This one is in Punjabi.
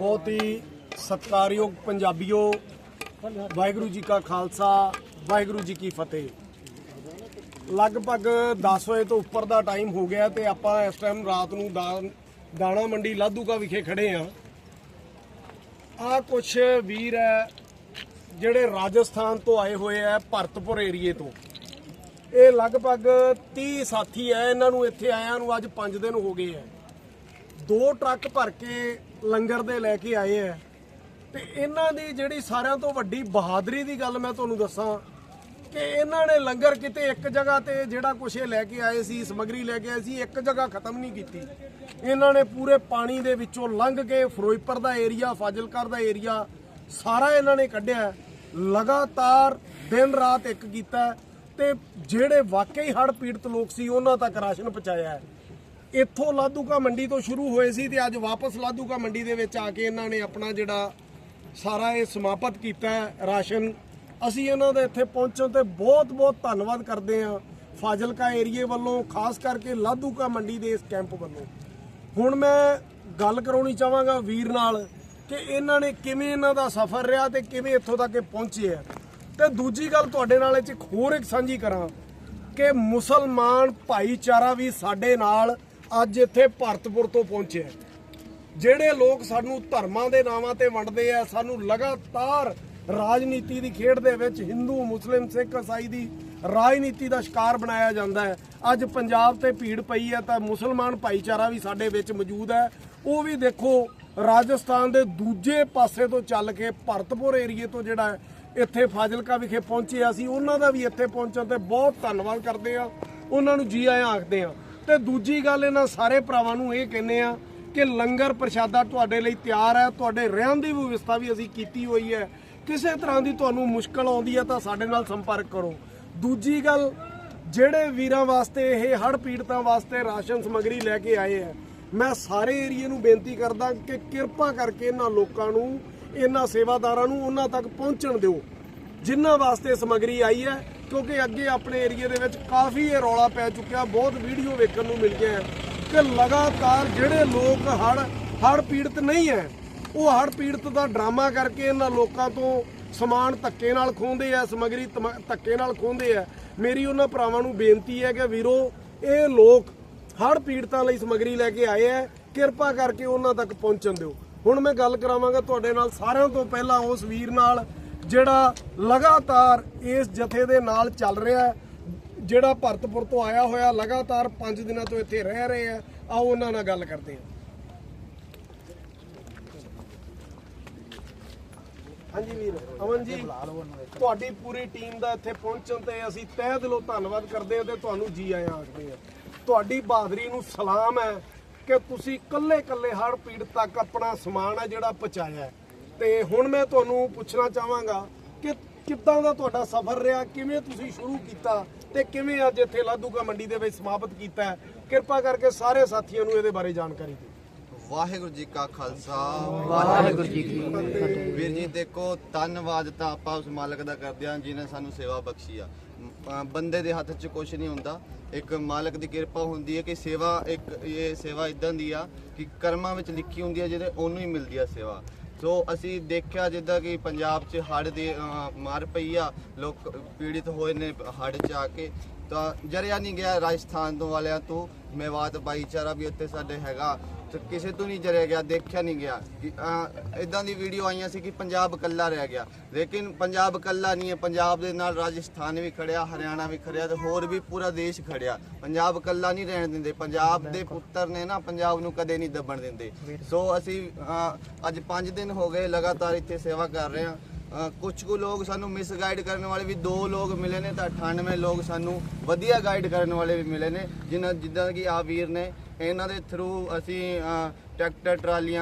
ਬਹੁਤ ਹੀ ਸਤਿਕਾਰਯੋਗ ਪੰਜਾਬੀਓ, ਵਾਹਿਗੁਰੂ ਜੀ ਕਾ ਖਾਲਸਾ, ਵਾਹਿਗੁਰੂ ਜੀ ਕੀ ਫਤਿਹ। ਲਗਭਗ 10 ਵਜੇ ਤੋਂ ਉੱਪਰ ਦਾ ਟਾਈਮ ਹੋ ਗਿਆ ਤੇ ਆਪਾਂ ਇਸ ਟਾਈਮ ਰਾਤ ਨੂੰ ਦਾ- ਦਾਣਾ ਮੰਡੀ ਲਾਧੂਕਾ ਵਿਖੇ ਖੜੇ ਆ। ਆ ਕੁਛ ਵੀਰ ਹੈ, ਜਿਹੜੇ ਰਾਜਸਥਾਨ ਤੋਂ ਆਏ ਹੋਏ ਆ ਭਰਤਪੁਰ ਏਰੀਏ ਤੋਂ। ਇਹ ਲਗਭਗ 30 ਸਾਥੀ ਹੈ, ਇਹਨਾਂ ਨੂੰ ਇੱਥੇ ਆਇਆਂ ਨੂੰ ਅੱਜ 5 ਦਿਨ ਹੋ ਗਏ ਆ ਦੋ ਟਰੱਕ ਭਰ ਕੇ ਲੰਗਰ ਦੇ ਲੈ ਕੇ ਆਏ ਆ। ਤੇ ਇਹਨਾਂ ਦੀ ਜਿਹੜੀ ਸਾਰਿਆਂ ਤੋਂ ਵੱਡੀ ਬਹਾਦਰੀ ਦੀ ਗੱਲ ਮੈਂ ਤੁਹਾਨੂੰ ਦੱਸਾਂ ਕਿ ਇਹਨਾਂ ਨੇ ਲੰਗਰ ਕਿਤੇ ਇੱਕ ਜਗ੍ਹਾ ਤੇ ਜਿਹੜਾ ਕੁਛ ਇਹ ਲੈ ਕੇ ਆਏ ਸੀ, ਸਮਗਰੀ ਲੈ ਕੇ ਆਏ ਸੀ, ਇੱਕ ਜਗ੍ਹਾ ਖਤਮ ਨਹੀਂ ਕੀਤੀ। ਇਹਨਾਂ ਨੇ ਪੂਰੇ ਪਾਣੀ ਦੇ ਵਿੱਚੋਂ ਲੰਘ ਕੇ ਫਿਰੋਜ਼ਪੁਰ ਦਾ ਏਰੀਆ ਫਾਜ਼ਿਲਕਰ ਦਾ ਏਰੀਆ ਸਾਰਾ ਇਹਨਾਂ ਨੇ ਕੱਢਿਆ। ਲਗਾਤਾਰ ਦਿਨ ਰਾਤ ਇੱਕ ਕੀਤਾ ਤੇ ਜਿਹੜੇ ਵਾਕਈ ਹੜ੍ਹ ਪੀੜਤ ਲੋਕ ਸੀ, ਉਹਨਾਂ ਤੱਕ ਰਾਸ਼ਨ ਪਹੁੰਚਾਇਆ। ਹੈ ਇੱਥੋਂ ਲਾਧੂਕਾ ਮੰਡੀ ਤੋਂ ਸ਼ੁਰੂ ਹੋਏ ਸੀ ਤੇ ਅੱਜ ਵਾਪਸ ਲਾਧੂਕਾ ਮੰਡੀ ਦੇ ਵਿੱਚ ਆ ਕੇ ਇਹਨਾਂ ਨੇ ਆਪਣਾ ਜਿਹੜਾ ਸਾਰਾ ਇਹ ਸਮਾਪਤ ਕੀਤਾ ਰਾਸ਼ਨ। ਅਸੀਂ ਇਹਨਾਂ ਦੇ ਇੱਥੇ ਪਹੁੰਚਣ ਤੇ ਬਹੁਤ-ਬਹੁਤ ਧੰਨਵਾਦ ਕਰਦੇ ਹਾਂ ਫਾਜ਼ਿਲਕਾ ਏਰੀਏ ਵੱਲੋਂ, ਖਾਸ ਕਰਕੇ ਲਾਧੂਕਾ ਮੰਡੀ ਦੇ ਇਸ ਕੈਂਪ ਵੱਲੋਂ। ਹੁਣ ਮੈਂ ਗੱਲ ਕਰਾਉਣੀ ਚਾਹਾਂਗਾ ਵੀਰ ਨਾਲ ਕਿ ਇਹਨਾਂ ਨੇ ਕਿਵੇਂ ਇਹਨਾਂ ਦਾ ਸਫ਼ਰ ਰਿਹਾ ਤੇ ਕਿਵੇਂ ਇੱਥੋਂ ਤੱਕ ਇਹ ਪਹੁੰਚੇ ਆ। ਤੇ ਦੂਜੀ ਗੱਲ ਤੁਹਾਡੇ ਨਾਲ ਇਹ 'ਚ ਇੱਕ ਹੋਰ ਇੱਕ ਸਾਂਝੀ ਕਰਾਂ ਕਿ ਮੁਸਲਮਾਨ ਭਾਈਚਾਰਾ ਵੀ ਸਾਡੇ ਨਾਲ ਅੱਜ ਇੱਥੇ ਭਾਰਤਪੁਰ ਤੋਂ ਪਹੁੰਚਿਆ ਹੈ। ਜਿਹੜੇ ਲੋਕ ਸਾਨੂੰ ਧਰਮਾਂ ਦੇ ਨਾਵਾਂ ਤੇ ਵੰਡਦੇ ਆ, ਸਾਨੂੰ ਲਗਾਤਾਰ ਰਾਜਨੀਤੀ ਦੀ ਖੇਡ ਦੇ ਵਿੱਚ ਹਿੰਦੂ, ਮੁਸਲਿਮ, ਸਿੱਖ, ਇਸਾਈ ਦੀ ਰਾਜਨੀਤੀ ਦਾ ਸ਼ਿਕਾਰ ਬਣਾਇਆ ਜਾਂਦਾ ਹੈ। ਅੱਜ ਪੰਜਾਬ ਤੇ ਭੀੜ ਪਈ ਹੈ ਤਾਂ ਮੁਸਲਮਾਨ ਭਾਈਚਾਰਾ ਵੀ ਸਾਡੇ ਵਿੱਚ ਮੌਜੂਦ ਹੈ। ਉਹ ਵੀ ਦੇਖੋ, ਰਾਜਸਥਾਨ ਦੇ ਦੂਜੇ ਪਾਸੇ ਤੋਂ ਚੱਲ ਕੇ ਭਰਤਪੁਰ ਏਰੀਏ ਤੋਂ ਜਿਹੜਾ ਇੱਥੇ ਫਾਜ਼ਿਲਕਾ ਵਿਖੇ ਪਹੁੰਚੇ ਅਸੀਂ ਉਹਨਾਂ ਦਾ ਵੀ ਇੱਥੇ ਪਹੁੰਚਣ ਤੇ ਬਹੁਤ ਧੰਨਵਾਦ ਕਰਦੇ ਆ। ਉਹਨਾਂ ਨੂੰ ਜੀ ਆਇਆਂ ਆਖਦੇ ਆ। ਤੇ ਦੂਜੀ ਗੱਲ ਇਹਨਾਂ ਸਾਰੇ ਭਰਾਵਾਂ ਨੂੰ ਇਹ ਕਹਿੰਦੇ ਆ ਕਿ ਲੰਗਰ ਪ੍ਰਸ਼ਾਦਾ ਤੁਹਾਡੇ ਲਈ ਤਿਆਰ ਹੈ, ਤੁਹਾਡੇ ਰਹਿਣ ਦੀ ਵਿਵਸਥਾ ਵੀ ਅਸੀਂ ਕੀਤੀ ਹੋਈ ਹੈ। ਕਿਸੇ ਤਰ੍ਹਾਂ ਦੀ ਤੁਹਾਨੂੰ ਮੁਸ਼ਕਲ ਆਉਂਦੀ ਹੈ ਤਾਂ ਸਾਡੇ ਨਾਲ ਸੰਪਰਕ ਕਰੋ। ਦੂਜੀ ਗੱਲ, ਜਿਹੜੇ ਵੀਰਾਂ ਵਾਸਤੇ ਇਹ ਹੜ੍ਹ ਪੀੜਤਾਂ ਵਾਸਤੇ ਰਾਸ਼ਨ ਸਮੱਗਰੀ ਲੈ ਕੇ ਆਏ ਆ, ਮੈਂ ਸਾਰੇ ਏਰੀਏ ਨੂੰ ਬੇਨਤੀ ਕਰਦਾ ਕਿ ਕਿਰਪਾ ਕਰਕੇ ਇਹਨਾਂ ਲੋਕਾਂ ਨੂੰ, ਇਹਨਾਂ ਸੇਵਾਦਾਰਾਂ ਨੂੰ ਉਹਨਾਂ ਤੱਕ ਪਹੁੰਚਣ ਦਿਓ। ਜਿਨ੍ਹਾਂ ਵਾਸਤੇ ਸਮੱਗਰੀ ਆਈ ਹੈ ਕਿਉਂਕਿ ਅੱਗੇ ਆਪਣੇ ਏਰੀਏ ਦੇ ਵਿੱਚ ਕਾਫੀ ਇਹ ਰੌਲਾ ਪੈ ਚੁੱਕਿਆ, ਬਹੁਤ ਵੀਡੀਓ ਵੇਖਣ ਨੂੰ ਮਿਲ ਗਿਆ ਹੈ ਕਿ ਲਗਾਤਾਰ ਜਿਹੜੇ ਲੋਕ ਹੜ ਹੜ ਪੀੜਤ ਨਹੀਂ ਹੈ, ਉਹ ਹੜ ਪੀੜਤ ਦਾ ਡਰਾਮਾ ਕਰਕੇ ਇਹਨਾਂ ਲੋਕਾਂ ਤੋਂ ਸਮਾਨ ਧੱਕੇ ਨਾਲ ਖੋਹਦੇ ਆ, ਸਮੱਗਰੀ ਤਮ- ਧੱਕੇ ਨਾਲ ਖੋਹਦੇ ਆ। ਮੇਰੀ ਉਹਨਾਂ ਭਰਾਵਾਂ ਨੂੰ ਬੇਨਤੀ ਹੈ ਕਿ ਵੀਰੋ, ਇਹ ਲੋਕ ਹੜ ਪੀੜਤਾਂ ਲਈ ਸਮੱਗਰੀ ਲੈ ਕੇ ਆਏ ਆ, ਕਿਰਪਾ ਕਰਕੇ ਉਹਨਾਂ ਤੱਕ ਪਹੁੰਚਣ ਦਿਓ। ਹੁਣ ਮੈਂ ਗੱਲ ਕਰਾਵਾਂਗਾ ਤੁਹਾਡੇ ਨਾਲ ਸਾਰਿਆਂ ਤੋਂ ਪਹਿਲਾਂ ਉਸ ਵੀਰ ਨਾਲ ਜਿਹੜਾ ਲਗਾਤਾਰ ਇਸ ਜਥੇ ਦੇ ਨਾਲ ਚੱਲ ਰਿਹਾ ਹੈ, ਜਿਹੜਾ ਭਰਤਪੁਰ ਤੋਂ ਆਇਆ ਹੋਇਆ ਲਗਾਤਾਰ 5 ਦਿਨਾਂ ਤੋਂ ਇੱਥੇ ਰਹਿ ਰਹੇ ਆ ਆਓ ਉਹਨਾਂ ਨਾਲ ਗੱਲ ਕਰਦੇ ਹਾਂ ਹਾਂਜੀ ਵੀਰ, ਅਮਨ ਜੀ, ਤੁਹਾਡੀ ਪੂਰੀ ਟੀਮ ਦਾ ਇੱਥੇ ਪਹੁੰਚਣ ਤੇ ਅਸੀਂ ਤਹਿ ਦਿਲੋਂ ਧੰਨਵਾਦ ਕਰਦੇ ਹਾਂ ਤੇ ਤੁਹਾਨੂੰ ਜੀ ਆਇਆਂ ਆਖਦੇ ਹਾਂ ਤੁਹਾਡੀ ਬਹਾਦਰੀ ਨੂੰ ਸਲਾਮ ਹੈ ਕਿ ਤੁਸੀਂ ਕੱਲੇ ਕੱਲੇ ਹੜ ਪੀੜਤ ਤੱਕ ਆਪਣਾ ਸਮਾਨ ਹੈ ਜਿਹੜਾ ਪਹੁੰਚਾਇਆ ਹੈ। ਤੇ ਹੁਣ ਮੈਂ ਤੁਹਾਨੂੰ ਪੁੱਛਣਾ ਚਾਹਾਂਗਾ ਕਿ ਕਿੱਦਾਂ ਦਾ ਤੁਹਾਡਾ ਸਫ਼ਰ ਰਿਹਾ ਕਿਵੇਂ ਤੁਸੀਂ ਸ਼ੁਰੂ ਕੀਤਾ ਤੇ ਕਿਵੇਂ ਅੱਜ ਇੱਥੇ ਲਾਧੂਕਾ ਮੰਡੀ ਦੇ ਵਿੱਚ ਸਮਾਪਤ ਕੀਤਾ ਹੈ? ਕਿਰਪਾ ਕਰਕੇ ਸਾਰੇ ਸਾਥੀਆਂ ਨੂੰ ਇਹਦੇ ਬਾਰੇ ਜਾਣਕਾਰੀ ਦਿਓ। ਵਾਹਿਗੁਰੂ ਜੀ ਕਾ ਖਾਲਸਾ। ਵਾਹਿਗੁਰੂ ਜੀ ਕੀ ਫਤਿਹ। ਵੀਰ ਜੀ ਦੇਖੋ ਧੰਨਵਾਦ ਤਾਂ ਆਪਾਂ ਉਸ ਮਾਲਕ ਦਾ ਕਰਦੇ ਹਾਂ ਜਿਨੇ ਸਾਨੂੰ ਸੇਵਾ ਬਖਸ਼ੀ ਆ। ਬੰਦੇ ਦੇ ਹੱਥ 'ਚ ਕੁਝ ਨਹੀਂ ਹੁੰਦਾ। ਇੱਕ ਮਾਲਕ ਦੀ ਕਿਰਪਾ ਹੁੰਦੀ ਹੈ ਕਿ ਸੇਵਾ ਇੱਕ ਇਹ ਸੇਵਾ ਇਦਾਂ ਦੀ ਆ ਕਿ ਕਰਮਾਂ ਵਿੱਚ ਲਿਖੀ ਹੁੰਦੀ ਹੈ ਜਿਹਦੇ ਉਹਨੂੰ ਹੀ ਮਿਲਦੀ ਆ ਸੇਵਾ। ਸੋ ਅਸੀਂ ਦੇਖਿਆ ਜਿੱਦਾਂ ਕਿ ਪੰਜਾਬ 'ਚ ਹੜ੍ਹ ਦੀ ਅਹ, ਮਾਰ ਪਈ ਆ ਲੋਕ ਪੀੜਿਤ ਹੋਏ ਨੇ ਹੜ੍ਹ 'ਚ ਆ ਕੇ। ਤਾਂ ਜਰਿਆ ਨਹੀਂ ਗਿਆ ਰਾਜਸਥਾਨ ਤੋਂ ਵਾਲਿਆਂ ਤੋਂ। ਮੇਵਾਤ ਭਾਈਚਾਰਾ ਵੀ ਉੱਥੇ ਸਾਡੇ ਹੈਗਾ। ਤੇ ਕਿਸੇ ਤੋਂ ਨਹੀਂ ਜਰਿਆ ਗਿਆ ਦੇਖਿਆ ਨਹੀਂ ਗਿਆ। ਇਦਾਂ ਦੀ ਵੀਡੀਓ ਆਈਆਂ ਸੀ ਕਿ ਪੰਜਾਬ ਇਕੱਲਾ ਰਹਿ ਗਿਆ। ਲੇਕਿਨ ਪੰਜਾਬ ਇਕੱਲਾ ਨਹੀਂ ਹੈ ਪੰਜਾਬ ਦੇ ਨਾਲ ਰਾਜਸਥਾਨ ਵੀ ਖੜਿਆ ਹਰਿਆਣਾ ਵੀ ਖੜਿਆ ਤੇ ਹੋਰ ਵੀ ਪੂਰਾ ਦੇਸ਼ ਖੜਿਆ। ਪੰਜਾਬ ਇਕੱਲਾ ਨਹੀਂ ਰਹਿਣ ਦਿੰਦੇ। ਪੰਜਾਬ ਦੇ ਪੁੱਤਰ ਨੇ ਨਾ ਪੰਜਾਬ ਨੂੰ ਕਦੇ ਨਹੀਂ ਦੱਬਣ ਦਿੰਦੇ। ਸੋ ਅਸੀਂ ਅੱਜ 5 ਦਿਨ ਹੋ ਗਏ ਲਗਾਤਾਰ ਇੱਥੇ ਸੇਵਾ ਕਰ ਰਹੇ ਹਾਂ। ਕੁਝ ਕੁ ਲੋਕ ਸਾਨੂੰ ਮਿਸਗਾਈਡ ਕਰਨ ਵਾਲੇ ਵੀ ਦੋ ਲੋਕ ਮਿਲੇ ਨੇ ਤਾਂ 98 ਲੋਕ ਸਾਨੂੰ ਵਧੀਆ ਗਾਈਡ ਕਰਨ ਵਾਲੇ ਵੀ ਮਿਲੇ ਨੇ, ਜਿਨ੍ਹਾਂ ਜਿੱਦਾਂ ਕਿ ਆ ਵੀਰ ਨੇ, ਇਹਨਾਂ ਦੇ ਥਰੂ ਅਸੀਂ ਟਰੈਕਟਰ ਟਰਾਲੀਆਂ